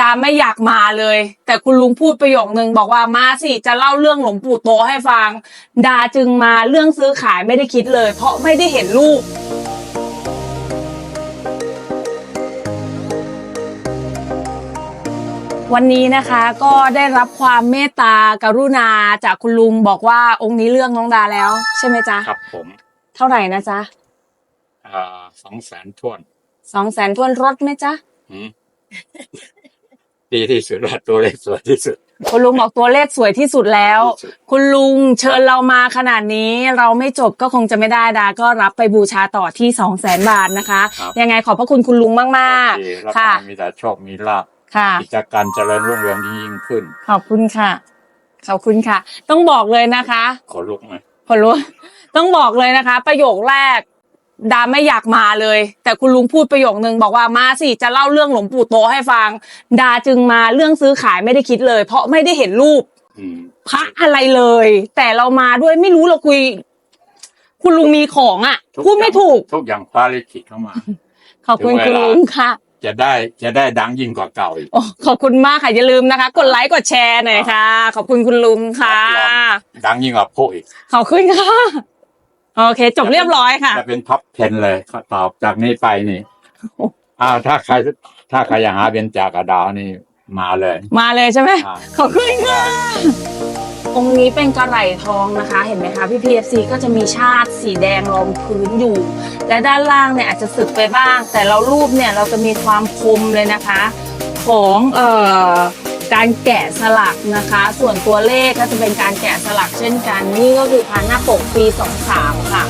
ดาไม่อยากมาเลย แต่คุณลุงพูดประโยคนึงบอกว่ามาสิจะเล่าเรื่องหลวงปู่โตให้ฟัง ดาจึงมาเรื่องซื้อขายไม่ได้คิดเลย เพราะไม่ได้เห็นรูปวันนี้นะคะก็ได้รับความเมตตากรุณาจากคุณลุงบอกว่าองค์นี้เรื่องน้องดาแล้ว ใช่ไหมจ๊ะครับผมเท่าไหร่นะจ๊ะอ่าสองแสนทวนสองแสนทวนรถไหมจ๊ะหืม ดีที่สุดละตัวเลขสวยที่สุด คุณลุงบอกตัวเลขสวยที่สุดแล้ว ที่สุด คุณลุงเชิญเรามาขนาดนี้ เราไม่จบก็คงจะไม่ได้ดา ก็รับไปบูชาต่อที่สองแสนบาทนะคะ ครับ ยังไงขอบพระคุณคุณลุงมากโอเครับค่ะ มีแต่โชคมีลาภๆค่ะ กิจการเจริญรุ่งเรืองยิ่งขึ้น ขอบคุณค่ะ ขอบคุณค่ะ ต้องบอกเลยนะคะ ขอลุกไหม พอรู้ ต้องบอกเลยนะคะ ประโยคแรก ดาไม่อยากมาเลย แต่คุณลุงพูดประโยคนึงบอกว่ามาสิจะเล่าเรื่องหลวงปู่โตให้ฟัง ดาจึงมาเรื่องซื้อขายไม่ได้คิดเลย เพราะไม่ได้เห็นรูปอืมพระอะไรเลย แต่เรามาด้วยไม่รู้เราคุย คุณลุงมีของอะพูดไม่ถูกทุกอย่างฟ้าลิขิตเข้ามาขอบคุณถึคุณงเวลาลุงค่ะ จะได้จะได้ดังยิ่งกว่าเก่าอีกโอ้ขอบคุณมากค่ะอย่าลืมนะคะ กดไลค์กดแชร์หน่อยค่ะ ขอบคุณคุณลุงค่ะ ดังยิ่งกว่าโพอีกขอบคุณค่ะ โอเค จบเรียบร้อยค่ะ จะเป็นท็อป 10 เลยตอบจากนี้ไปนี่อ้าวถ้าใครถ้าใครอยากหาเบญจากระดาวนี่มาเลย มาเลยใช่ไหมอ่าขอบคุณค่ะองค์นี้เป็นกระไหล่ทองนะคะ เห็นไหมคะพี่พีเอฟซีก็จะมีชาติสีแดงรองพื้นอยู่ และด้านล่างเนี่ยอาจจะสึกไปบ้าง แต่เรารูปเนี่ยเราจะมีความคมเลยนะคะ ของเอ่อ การแกะสลักนะคะ ส่วนตัวเลขก็จะเป็นการแกะสลักเช่นกัน นี่ก็คือพันหน้าปกปี 23 ค่ะ